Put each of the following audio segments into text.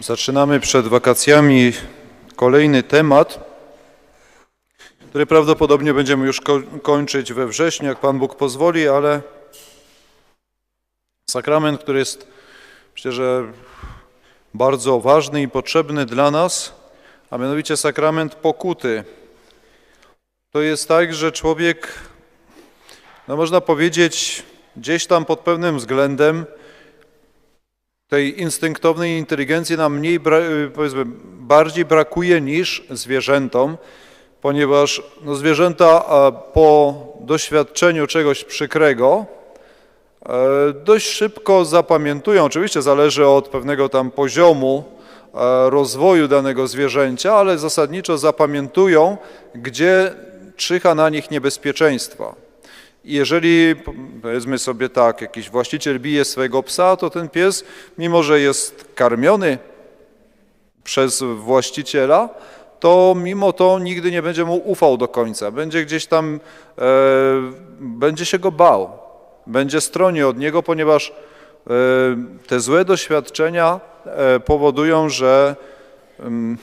Zaczynamy przed wakacjami kolejny temat, który prawdopodobnie będziemy już ko kończyć we wrześniu, jak Pan Bóg pozwoli, ale sakrament, który jest myślę, że bardzo ważny i potrzebny dla nas, a mianowicie sakrament pokuty. To jest tak, że człowiek, no można powiedzieć, gdzieś tam pod pewnym względem tej instynktownej inteligencji nam mniej, powiedzmy, bardziej brakuje niż zwierzętom, ponieważ no, zwierzęta po doświadczeniu czegoś przykrego e, dość szybko zapamiętują. Oczywiście zależy od pewnego tam poziomu e, rozwoju danego zwierzęcia, ale zasadniczo zapamiętują, gdzie czyha na nich niebezpieczeństwa. Jeżeli, powiedzmy sobie tak, jakiś właściciel bije swojego psa, to ten pies, mimo że jest karmiony przez właściciela, to mimo to nigdy nie będzie mu ufał do końca. Będzie gdzieś tam, e, będzie się go bał, będzie stronił od niego, ponieważ e, te złe doświadczenia e, powodują, że mm,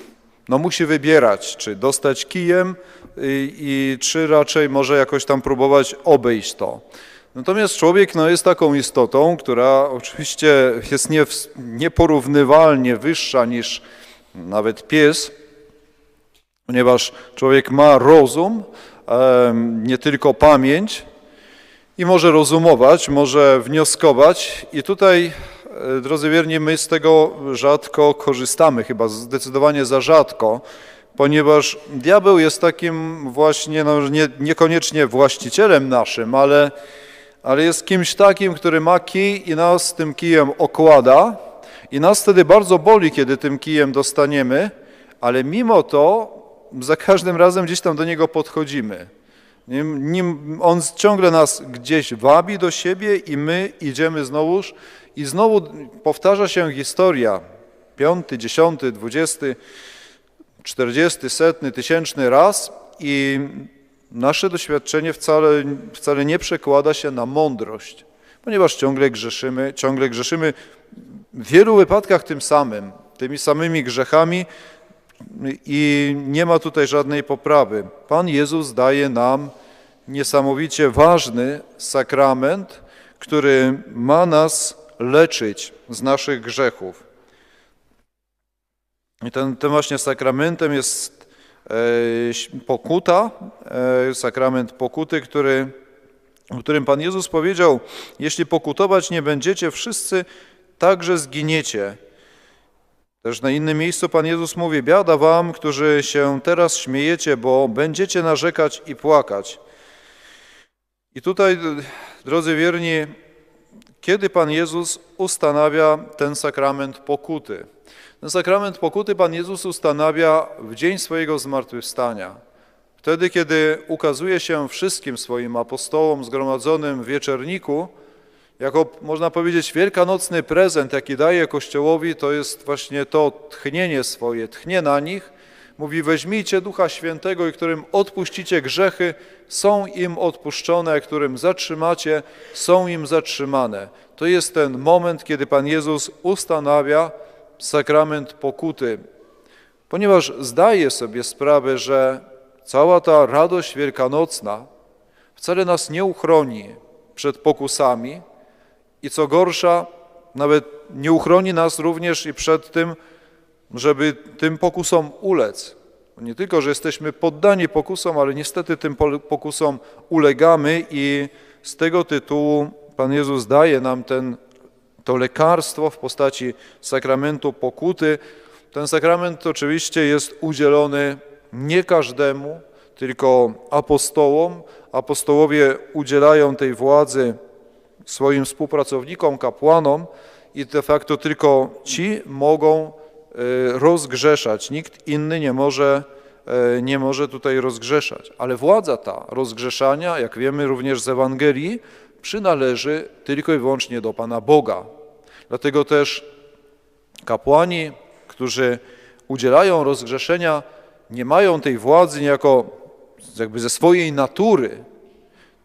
no musi wybierać, czy dostać kijem i, czy raczej może jakoś tam próbować obejść to. Natomiast człowiek no, jest taką istotą, która oczywiście jest nie, nieporównywalnie wyższa niż nawet pies, ponieważ człowiek ma rozum, nie tylko pamięć i może rozumować, może wnioskować i tutaj E, drodzy wierni, my z tego rzadko korzystamy, chyba zdecydowanie za rzadko, ponieważ diabeł jest takim właśnie, no nie, niekoniecznie właścicielem naszym, ale, ale jest kimś takim, który ma kij i nas tym kijem okłada i nas wtedy bardzo boli, kiedy tym kijem dostaniemy, ale mimo to za każdym razem gdzieś tam do niego podchodzimy. Nim, nim on ciągle nas gdzieś wabi do siebie i my idziemy znowuż i znowu powtarza się historia, piąty, dziesiąty, dwudziesty, czterdziesty, setny, tysięczny raz i nasze doświadczenie wcale, wcale nie przekłada się na mądrość, ponieważ ciągle grzeszymy, ciągle grzeszymy w wielu wypadkach tym samym, tymi samymi grzechami i nie ma tutaj żadnej poprawy. Pan Jezus daje nam niesamowicie ważny sakrament, który ma nas leczyć z naszych grzechów. I ten, tym właśnie sakramentem jest e, pokuta, e, sakrament pokuty, który, o którym Pan Jezus powiedział, jeśli pokutować nie będziecie, wszyscy także zginiecie. Też na innym miejscu Pan Jezus mówi, biada wam, którzy się teraz śmiejecie, bo będziecie narzekać i płakać. I tutaj, drodzy wierni, kiedy Pan Jezus ustanawia ten sakrament pokuty? Sakrament pokuty Pan Jezus ustanawia w dzień swojego zmartwychwstania. Wtedy, kiedy ukazuje się wszystkim swoim apostołom zgromadzonym w wieczerniku, jako, można powiedzieć, wielkanocny prezent, jaki daje Kościołowi, to jest właśnie to tchnienie swoje, tchnie na nich. Mówi, weźmijcie Ducha Świętego i którym odpuścicie grzechy, są im odpuszczone, którym zatrzymacie, są im zatrzymane. To jest ten moment, kiedy Pan Jezus ustanawia sakrament pokuty, ponieważ zdaje sobie sprawę, że cała ta radość wielkanocna wcale nas nie uchroni przed pokusami i co gorsza, nawet nie uchroni nas również i przed tym, żeby tym pokusom ulec. Nie tylko, że jesteśmy poddani pokusom, ale niestety tym pokusom ulegamy i z tego tytułu Pan Jezus daje nam ten, to lekarstwo w postaci sakramentu pokuty. Ten sakrament oczywiście jest udzielony nie każdemu, tylko apostołom. Apostołowie udzielają tej władzy swoim współpracownikom, kapłanom i de facto tylko ci mogą E, rozgrzeszać. Nikt inny nie może, e, nie może tutaj rozgrzeszać. Ale władza ta rozgrzeszania, jak wiemy również z Ewangelii, przynależy tylko i wyłącznie do Pana Boga. Dlatego też kapłani, którzy udzielają rozgrzeszenia, nie mają tej władzy niejako jakby ze swojej natury,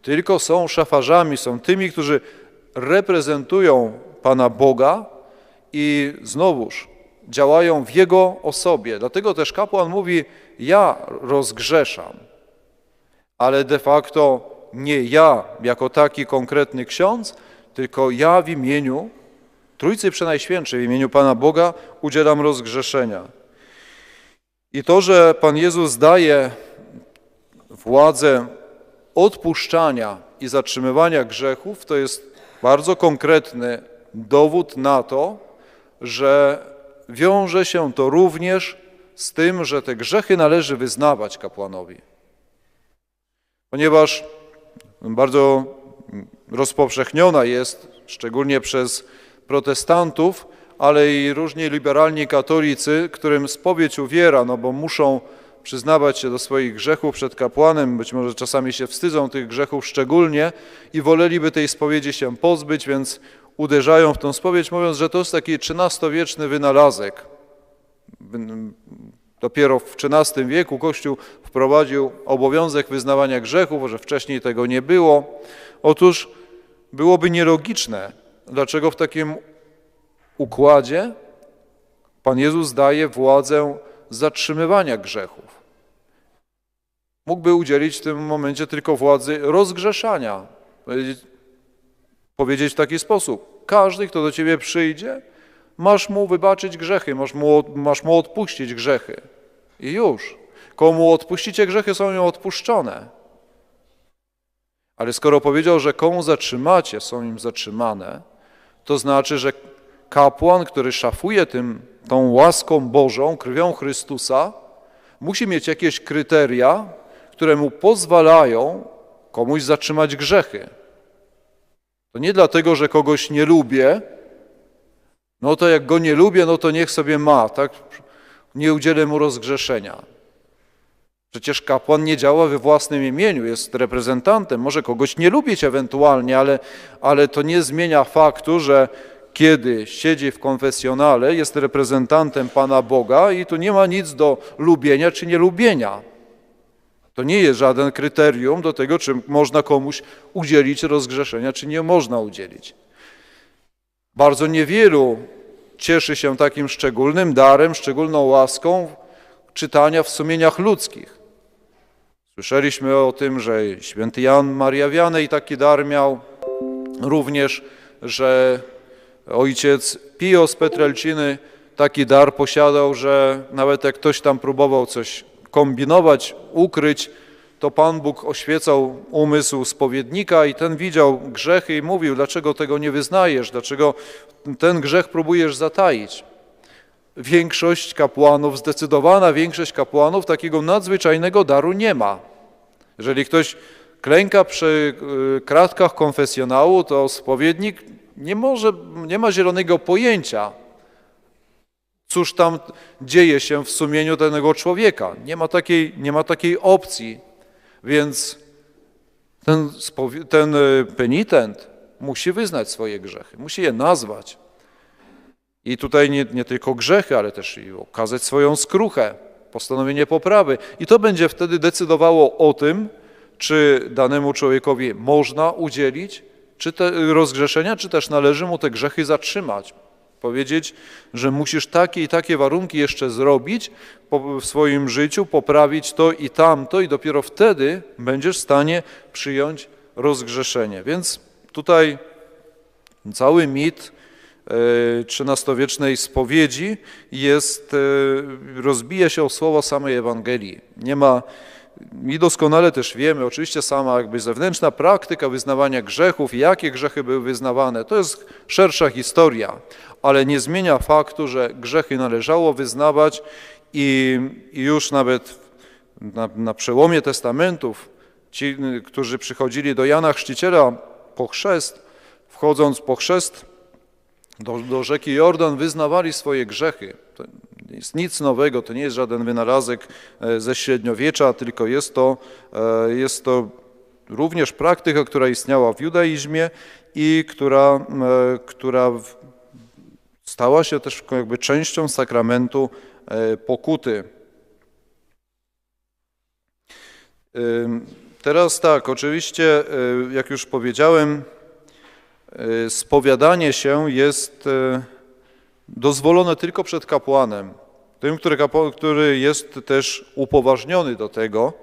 tylko są szafarzami, są tymi, którzy reprezentują Pana Boga i znowuż działają w jego osobie. Dlatego też kapłan mówi: Ja rozgrzeszam, ale de facto nie ja jako taki konkretny ksiądz, tylko ja w imieniu Trójcy Przenajświętszej, w imieniu Pana Boga udzielam rozgrzeszenia. I to, że Pan Jezus daje władzę odpuszczania i zatrzymywania grzechów, to jest bardzo konkretny dowód na to, że wiąże się to również z tym, że te grzechy należy wyznawać kapłanowi. Ponieważ bardzo rozpowszechniona jest, szczególnie przez protestantów, ale i różni liberalni katolicy, którym spowiedź uwiera, no bo muszą przyznawać się do swoich grzechów przed kapłanem, być może czasami się wstydzą tych grzechów szczególnie i woleliby tej spowiedzi się pozbyć, więc uderzają w tą spowiedź, mówiąc, że to jest taki XIII-wieczny wynalazek. Dopiero w XIII wieku Kościół wprowadził obowiązek wyznawania grzechów, że wcześniej tego nie było. Otóż byłoby nielogiczne, dlaczego w takim układzie Pan Jezus daje władzę zatrzymywania grzechów. Mógłby udzielić w tym momencie tylko władzy rozgrzeszania. Powiedzieć, w taki sposób: każdy, kto do ciebie przyjdzie, masz mu wybaczyć grzechy, masz mu, masz mu odpuścić grzechy. I już. Komu odpuścicie grzechy, są im odpuszczone. Ale skoro powiedział, że komu zatrzymacie, są im zatrzymane, to znaczy, że kapłan, który szafuje tym, tą łaską Bożą, krwią Chrystusa, musi mieć jakieś kryteria, które mu pozwalają komuś zatrzymać grzechy. To nie dlatego, że kogoś nie lubię, no to jak go nie lubię, no to niech sobie ma, tak? Nie udzielę mu rozgrzeszenia. Przecież kapłan nie działa we własnym imieniu, jest reprezentantem, może kogoś nie lubić ewentualnie, ale, ale to nie zmienia faktu, że kiedy siedzi w konfesjonale, jest reprezentantem Pana Boga i tu nie ma nic do lubienia czy nielubienia. To nie jest żaden kryterium do tego, czy można komuś udzielić rozgrzeszenia, czy nie można udzielić. Bardzo niewielu cieszy się takim szczególnym darem, szczególną łaską czytania w sumieniach ludzkich. Słyszeliśmy o tym, że święty Jan Maria Wianej taki dar miał, również, że ojciec Pio z Petrelciny taki dar posiadał, że nawet jak ktoś tam próbował coś kombinować, ukryć, to Pan Bóg oświecał umysł spowiednika i ten widział grzechy i mówił, dlaczego tego nie wyznajesz, dlaczego ten grzech próbujesz zataić. Większość kapłanów, zdecydowana większość kapłanów takiego nadzwyczajnego daru nie ma. Jeżeli ktoś klęka przy y, kratkach konfesjonału, to spowiednik nie, może, nie ma zielonego pojęcia, cóż tam dzieje się w sumieniu danego człowieka. Nie ma takiej, nie ma takiej opcji. Więc ten, ten e, penitent musi wyznać swoje grzechy, musi je nazwać. I tutaj nie, nie tylko grzechy, ale też i okazać swoją skruchę, postanowienie poprawy. I to będzie wtedy decydowało o tym, czy danemu człowiekowi można udzielić czy te rozgrzeszenia, czy też należy mu te grzechy zatrzymać. Powiedzieć, że musisz takie i takie warunki jeszcze zrobić w swoim życiu, poprawić to i tamto, i dopiero wtedy będziesz w stanie przyjąć rozgrzeszenie. Więc tutaj cały mit XIII-wiecznej e, spowiedzi jest, e, rozbija się o słowo samej Ewangelii. Nie ma i doskonale też wiemy, oczywiście sama jakby zewnętrzna praktyka wyznawania grzechów, jakie grzechy były wyznawane, to jest szersza historia, ale nie zmienia faktu, że grzechy należało wyznawać i, i już nawet na, na przełomie testamentów ci, którzy przychodzili do Jana Chrzciciela po chrzest, wchodząc po chrzest do, do rzeki Jordan, wyznawali swoje grzechy. To jest nic nowego, to nie jest żaden wynalazek e, ze średniowiecza, tylko jest to, e, jest to również praktyka, która istniała w judaizmie i która, e, która stała się też jakby częścią sakramentu pokuty. Teraz tak, oczywiście, jak już powiedziałem, spowiadanie się jest dozwolone tylko przed kapłanem, tym, który, który jest też upoważniony do tego.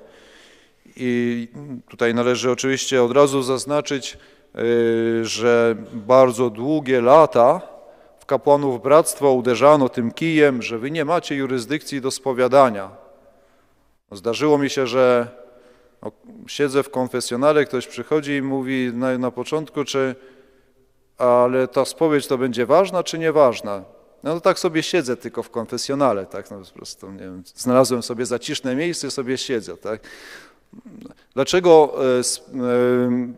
I tutaj należy oczywiście od razu zaznaczyć, y, że bardzo długie lata w kapłanów bractwa uderzano tym kijem, że wy nie macie jurysdykcji do spowiadania. Zdarzyło mi się, że no, siedzę w konfesjonale, ktoś przychodzi i mówi na, na początku, czy ale ta spowiedź to będzie ważna czy nieważna? No, no tak sobie siedzę tylko w konfesjonale, tak, no po prostu, nie wiem, znalazłem sobie zaciszne miejsce, sobie siedzę, tak. Dlaczego, e, e,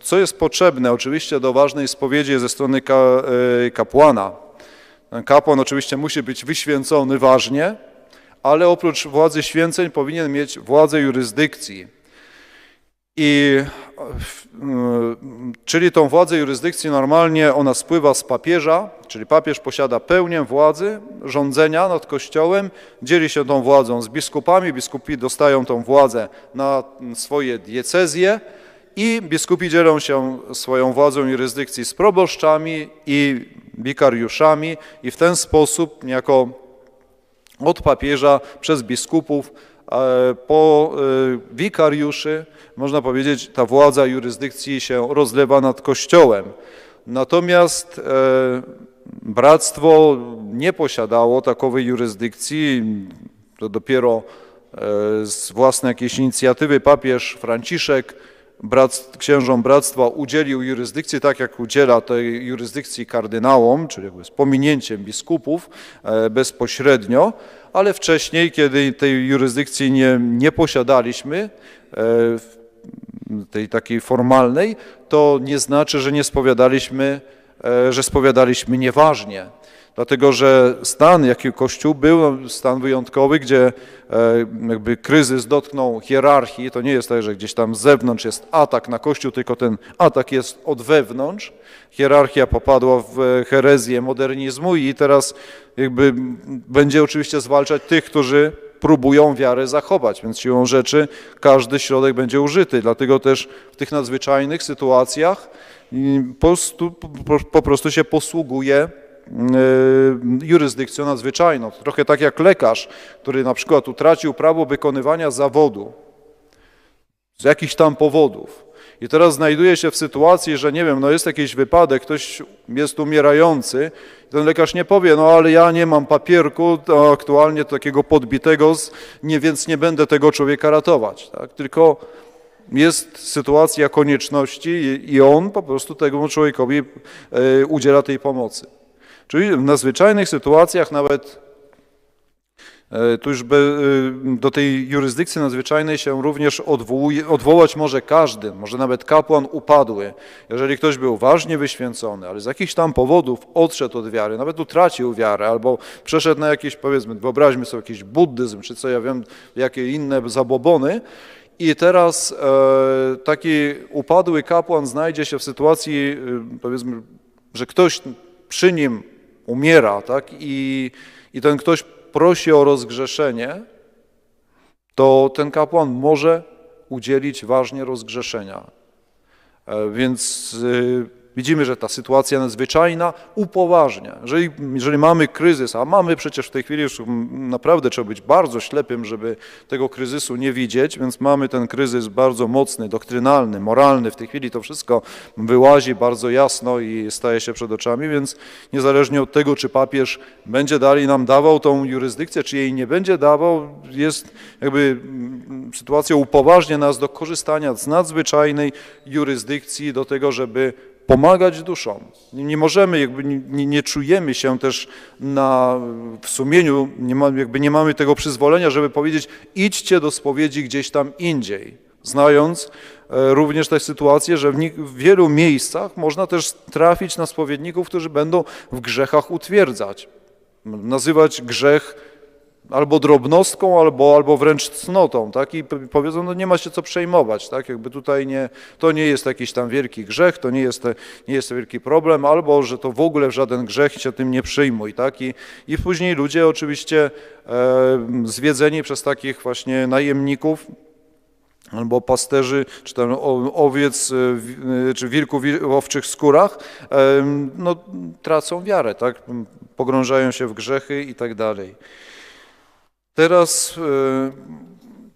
co jest potrzebne oczywiście do ważnej spowiedzi ze strony e, kapłana? Kapłan oczywiście musi być wyświęcony ważnie, ale oprócz władzy święceń powinien mieć władzę jurysdykcji. I, czyli tą władzę jurysdykcji normalnie ona spływa z papieża, czyli papież posiada pełnię władzy, rządzenia nad Kościołem, dzieli się tą władzą z biskupami, biskupi dostają tą władzę na swoje diecezje i biskupi dzielą się swoją władzą jurysdykcji z proboszczami i wikariuszami i w ten sposób niejako od papieża przez biskupów e, po e, wikariuszy, można powiedzieć, ta władza jurysdykcji się rozlewa nad Kościołem. Natomiast e, bractwo nie posiadało takowej jurysdykcji, to dopiero z własnej jakiejś inicjatywy papież Franciszek brat, księżom bractwa udzielił jurysdykcji, tak jak udziela tej jurysdykcji kardynałom, czyli jakby z pominięciem biskupów e, bezpośrednio, ale wcześniej, kiedy tej jurysdykcji nie, nie posiadaliśmy, e, tej takiej formalnej, to nie znaczy, że nie spowiadaliśmy, e, że spowiadaliśmy nieważnie. Dlatego, że stan, jaki Kościół był, stan wyjątkowy, gdzie e, jakby kryzys dotknął hierarchii, to nie jest tak, że gdzieś tam z zewnątrz jest atak na Kościół, tylko ten atak jest od wewnątrz. Hierarchia popadła w herezję modernizmu i teraz jakby będzie oczywiście zwalczać tych, którzy próbują wiarę zachować, więc siłą rzeczy każdy środek będzie użyty. Dlatego też w tych nadzwyczajnych sytuacjach po prostu, po prostu się posługuje jurysdykcją nadzwyczajną. Trochę tak jak lekarz, który na przykład utracił prawo wykonywania zawodu z jakichś tam powodów. I teraz znajduje się w sytuacji, że nie wiem, no jest jakiś wypadek, ktoś jest umierający, ten lekarz nie powie, no ale ja nie mam papierku aktualnie takiego podbitego, nie, więc nie będę tego człowieka ratować. Tak? Tylko jest sytuacja konieczności i on po prostu temu człowiekowi e, udziela tej pomocy. Czyli w nadzwyczajnych sytuacjach nawet e, tu już by, e, do tej jurysdykcji nadzwyczajnej się również odwołuje, odwołać może każdy, może nawet kapłan upadły. Jeżeli ktoś był ważnie wyświęcony, ale z jakichś tam powodów odszedł od wiary, nawet utracił wiarę, albo przeszedł na jakiś, powiedzmy, wyobraźmy sobie jakiś buddyzm, czy co ja wiem, jakie inne zabobony, i teraz e, taki upadły kapłan znajdzie się w sytuacji, powiedzmy, że ktoś przy nim umiera, tak? I, I ten ktoś prosi o rozgrzeszenie, to ten kapłan może udzielić ważnie rozgrzeszenia. E, więc y, Widzimy, że ta sytuacja nadzwyczajna upoważnia. Jeżeli, jeżeli mamy kryzys, a mamy przecież w tej chwili już naprawdę trzeba być bardzo ślepym, żeby tego kryzysu nie widzieć, więc mamy ten kryzys bardzo mocny, doktrynalny, moralny. W tej chwili to wszystko wyłazi bardzo jasno i staje się przed oczami, więc niezależnie od tego, czy papież będzie dalej nam dawał tą jurysdykcję, czy jej nie będzie dawał, jest jakby sytuacja upoważnia nas do korzystania z nadzwyczajnej jurysdykcji, do tego, żeby pomagać duszom. Nie możemy, jakby nie, nie czujemy się też na, w sumieniu, nie ma, jakby nie mamy tego przyzwolenia, żeby powiedzieć idźcie do spowiedzi gdzieś tam indziej, znając e, również tę sytuację, że w, w wielu miejscach można też trafić na spowiedników, którzy będą w grzechach utwierdzać. Nazywać grzech albo drobnostką, albo, albo wręcz cnotą, tak? I powiedzą, no nie ma się co przejmować, tak? Jakby tutaj nie, to nie jest jakiś tam wielki grzech, to nie jest, nie jest wielki problem, albo że to w ogóle żaden grzech się tym nie przyjmuj, tak? I, i później ludzie oczywiście e, zwiedzeni przez takich właśnie najemników, albo pasterzy, czy tam owiec, e, czy wilków w owczych skórach, e, no, tracą wiarę, tak? pogrążają się w grzechy i tak dalej. Teraz e,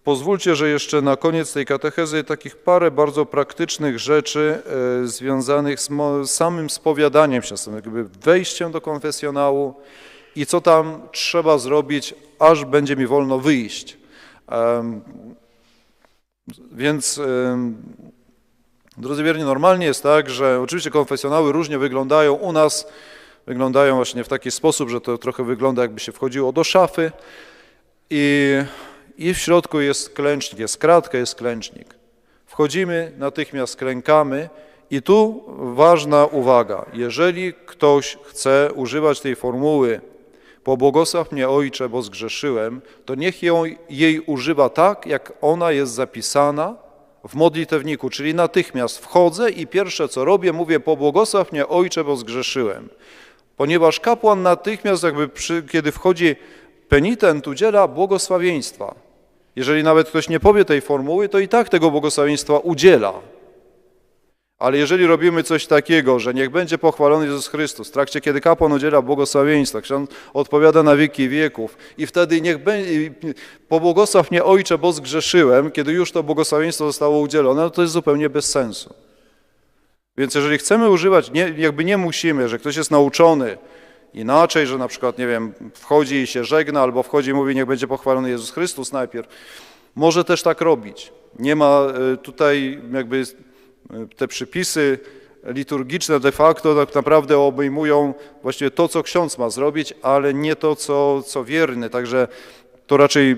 pozwólcie, że jeszcze na koniec tej katechezy takich parę bardzo praktycznych rzeczy e, związanych z samym spowiadaniem się, z jakby wejściem do konfesjonału i co tam trzeba zrobić, aż będzie mi wolno wyjść. Więc Drodzy wierni, normalnie jest tak, że oczywiście konfesjonały różnie wyglądają. U nas wyglądają właśnie w taki sposób, że to trochę wygląda jakby się wchodziło do szafy i, i w środku jest klęcznik, jest kratka, jest klęcznik. Wchodzimy, natychmiast klękamy i tu ważna uwaga. Jeżeli ktoś chce używać tej formuły pobłogosław mnie Ojcze, bo zgrzeszyłem, to niech ją, jej używa tak, jak ona jest zapisana w modlitewniku, czyli natychmiast wchodzę i pierwsze co robię, mówię pobłogosław mnie Ojcze, bo zgrzeszyłem. Ponieważ kapłan natychmiast jakby przy, kiedy wchodzi penitent udziela błogosławieństwa. Jeżeli nawet ktoś nie powie tej formuły, to i tak tego błogosławieństwa udziela. Ale jeżeli robimy coś takiego, że niech będzie pochwalony Jezus Chrystus, w trakcie kiedy kapłan udziela błogosławieństwa, ksiądz odpowiada na wieki wieków i wtedy niech będzie, pobłogosław mnie Ojcze, bo zgrzeszyłem, kiedy już to błogosławieństwo zostało udzielone, no to jest zupełnie bez sensu. Więc jeżeli chcemy używać, nie, jakby nie musimy, że ktoś jest nauczony inaczej, że na przykład, nie wiem, wchodzi i się żegna, albo wchodzi i mówi, niech będzie pochwalony Jezus Chrystus najpierw, może też tak robić. Nie ma y, tutaj jakby te przypisy liturgiczne de facto tak naprawdę obejmują właściwie to, co ksiądz ma zrobić, ale nie to, co, co wierny. Także to raczej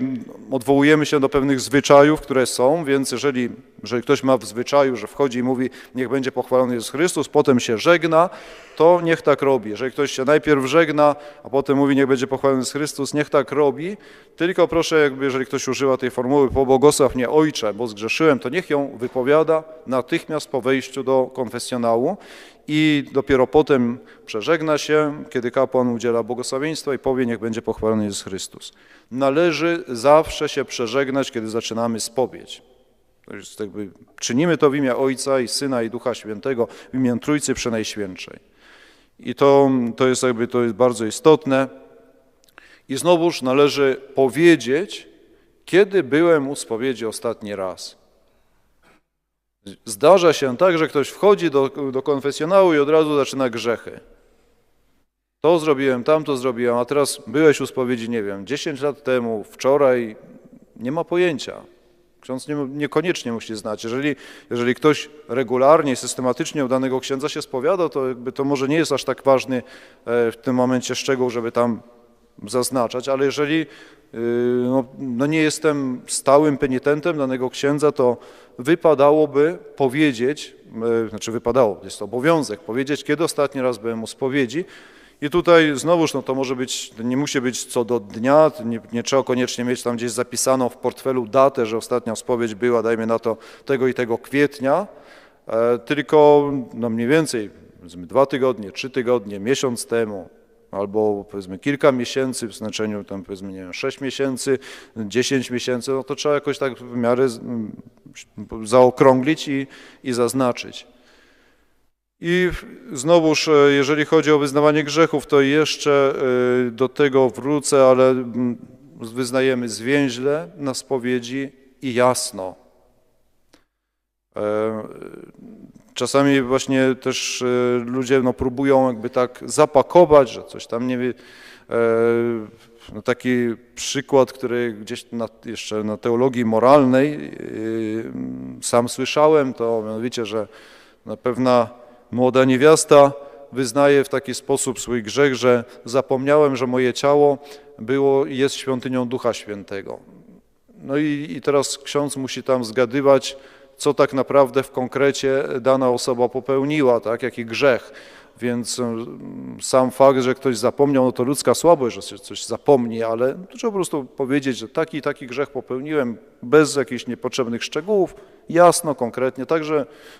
odwołujemy się do pewnych zwyczajów, które są, więc jeżeli, jeżeli ktoś ma w zwyczaju, że wchodzi i mówi, niech będzie pochwalony Jezus Chrystus, potem się żegna, to niech tak robi. Jeżeli ktoś się najpierw żegna, a potem mówi, niech będzie pochwalony Jezus Chrystus, niech tak robi. Tylko proszę, jakby, jeżeli ktoś używa tej formuły, pobłogosław mnie Ojcze, bo zgrzeszyłem, to niech ją wypowiada natychmiast po wejściu do konfesjonału i dopiero potem przeżegna się, kiedy kapłan udziela błogosławieństwa i powie, niech będzie pochwalony Jezus Chrystus. Należy zawsze się przeżegnać, kiedy zaczynamy spowiedź. To jest jakby, czynimy to w imię Ojca i Syna i Ducha Świętego, w imię Trójcy Przenajświętszej. I to, to jest jakby to jest bardzo istotne. I znowuż należy powiedzieć, kiedy byłem u spowiedzi ostatni raz. Zdarza się tak, że ktoś wchodzi do, do konfesjonału i od razu zaczyna grzechy. To zrobiłem, tamto zrobiłem, a teraz byłeś u spowiedzi, nie wiem, 10 lat temu, wczoraj, nie ma pojęcia. Ksiądz nie, niekoniecznie musi znać. Jeżeli, jeżeli ktoś regularnie, systematycznie u danego księdza się spowiada, to jakby to może nie jest aż tak ważny e, w tym momencie szczegół, żeby tam zaznaczać, ale jeżeli y, no, no nie jestem stałym penitentem danego księdza, to wypadałoby powiedzieć, e, znaczy wypadało, jest to obowiązek, powiedzieć, kiedy ostatni raz byłem u spowiedzi, i tutaj znowuż no to może być, nie musi być co do dnia, nie, nie, trzeba koniecznie mieć tam gdzieś zapisaną w portfelu datę, że ostatnia spowiedź była, dajmy na to, tego i tego kwietnia, e, tylko no mniej więcej dwa tygodnie, trzy tygodnie, miesiąc temu, albo powiedzmy kilka miesięcy, w znaczeniu tam powiedzmy, nie wiem, sześć miesięcy, dziesięć miesięcy, no to trzeba jakoś tak w miarę zaokrąglić i, i zaznaczyć. I znowuż, e, jeżeli chodzi o wyznawanie grzechów, to jeszcze e, do tego wrócę, ale mm, wyznajemy zwięźle na spowiedzi i jasno. E, czasami właśnie też ludzie no, próbują jakby tak zapakować, że coś tam nie wie. No, taki przykład, który gdzieś na, jeszcze na teologii moralnej sam słyszałem, to mianowicie, że na pewna Młoda niewiasta wyznaje w taki sposób swój grzech, że zapomniałem, że moje ciało było jest świątynią Ducha Świętego. No i, i teraz ksiądz musi tam zgadywać, co tak naprawdę w konkrecie dana osoba popełniła, tak, jaki grzech. Więc mm, sam fakt, że ktoś zapomniał, no to ludzka słabość, że coś zapomni, ale trzeba po prostu powiedzieć, że taki i taki grzech popełniłem bez jakichś niepotrzebnych szczegółów, jasno, konkretnie, tak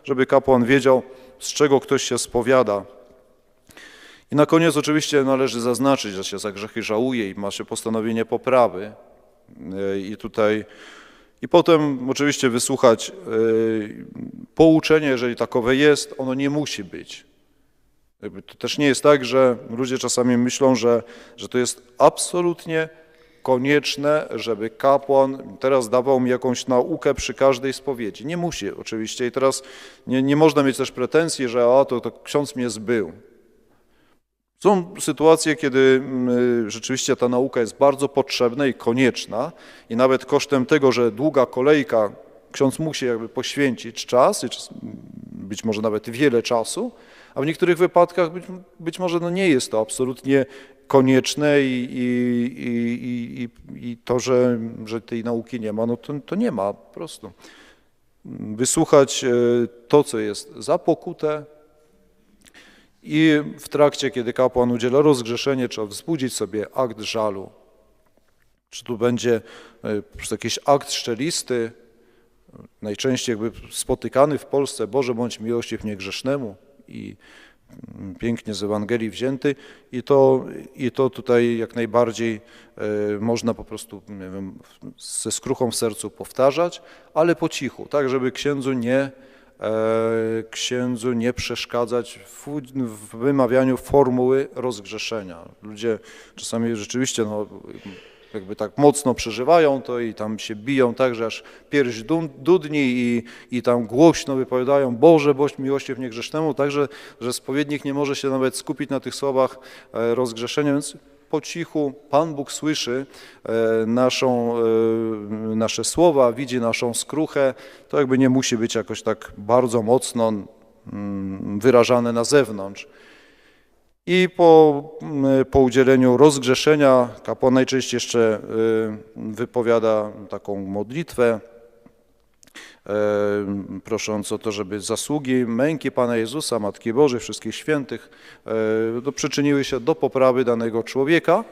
żeby kapłan wiedział, z czego ktoś się spowiada. I na koniec oczywiście należy zaznaczyć, że się za grzechy żałuje i ma się postanowienie poprawy. E, I tutaj i potem oczywiście wysłuchać e, pouczenie, jeżeli takowe jest, ono nie musi być. To też nie jest tak, że ludzie czasami myślą, że, że to jest absolutnie konieczne, żeby kapłan teraz dawał mi jakąś naukę przy każdej spowiedzi. Nie musi oczywiście i teraz nie, nie można mieć też pretensji, że a, to, to ksiądz mnie zbył. Są sytuacje, kiedy mm, rzeczywiście ta nauka jest bardzo potrzebna i konieczna i nawet kosztem tego, że długa kolejka, ksiądz musi jakby poświęcić czas, być może nawet wiele czasu, a w niektórych wypadkach być, być może no nie jest to absolutnie konieczne i, i, i, i, to, że, że tej nauki nie ma, no to, to nie ma po prostu. Wysłuchać e, to, co jest za pokutę, i w trakcie, kiedy kapłan udziela rozgrzeszenie, trzeba wzbudzić sobie akt żalu. Czy tu będzie e, jakiś akt szczelisty, najczęściej jakby spotykany w Polsce, Boże bądź miłościw niegrzesznemu i mm, pięknie z Ewangelii wzięty i to, i to tutaj jak najbardziej e, można po prostu nie wiem, ze skruchą w sercu powtarzać, ale po cichu, tak żeby księdzu nie, księdzu nie przeszkadzać w, w wymawianiu formuły rozgrzeszenia. Ludzie czasami rzeczywiście no, jakby tak mocno przeżywają to i tam się biją tak, że aż pierś dudni i, i tam głośno wypowiadają Boże, bądź miłością niegrzesznemu, także, że spowiednik nie może się nawet skupić na tych słowach e, rozgrzeszenia, więc po cichu Pan Bóg słyszy e, naszą, e, nasze słowa, widzi naszą skruchę, to jakby nie musi być jakoś tak bardzo mocno mm, wyrażane na zewnątrz. I po, mm, po udzieleniu rozgrzeszenia kapłan najczęściej jeszcze y, wypowiada taką modlitwę, e, prosząc o to, żeby zasługi męki Pana Jezusa, Matki Bożej, wszystkich świętych e, no, przyczyniły się do poprawy danego człowieka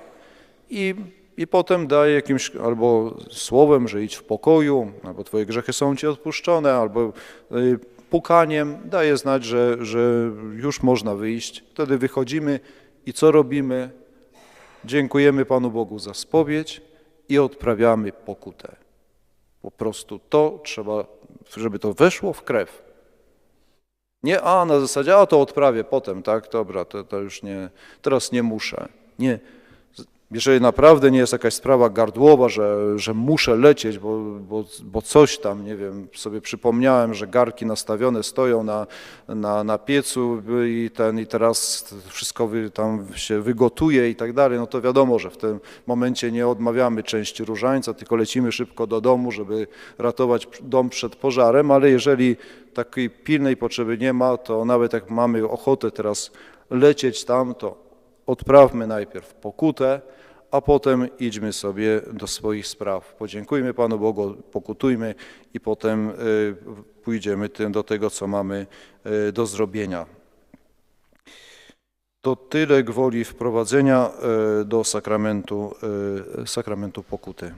i, i potem daje jakimś albo słowem, że idź w pokoju, albo Twoje grzechy są Ci odpuszczone, albo y, pukaniem daje znać, że, że już można wyjść. Wtedy wychodzimy i co robimy? Dziękujemy Panu Bogu za spowiedź i odprawiamy pokutę. Po prostu to trzeba, żeby to weszło w krew. Nie, a na zasadzie, a to odprawię potem, tak, dobra, to, to już nie, teraz nie muszę. Nie. Jeżeli naprawdę nie jest jakaś sprawa gardłowa, że, że muszę lecieć, bo, bo, bo coś tam, nie wiem, sobie przypomniałem, że garki nastawione stoją na, na, na piecu i, ten, i teraz wszystko wy, tam się wygotuje i tak dalej, no to wiadomo, że w tym momencie nie odmawiamy części różańca, tylko lecimy szybko do domu, żeby ratować dom przed pożarem, ale jeżeli takiej pilnej potrzeby nie ma, to nawet jak mamy ochotę teraz lecieć tam, to odprawmy najpierw pokutę, a potem idźmy sobie do swoich spraw. Podziękujmy Panu Bogu, pokutujmy i potem y, pójdziemy do tego, co mamy y, do zrobienia. To tyle gwoli wprowadzenia y, do sakramentu, sakramentu pokuty.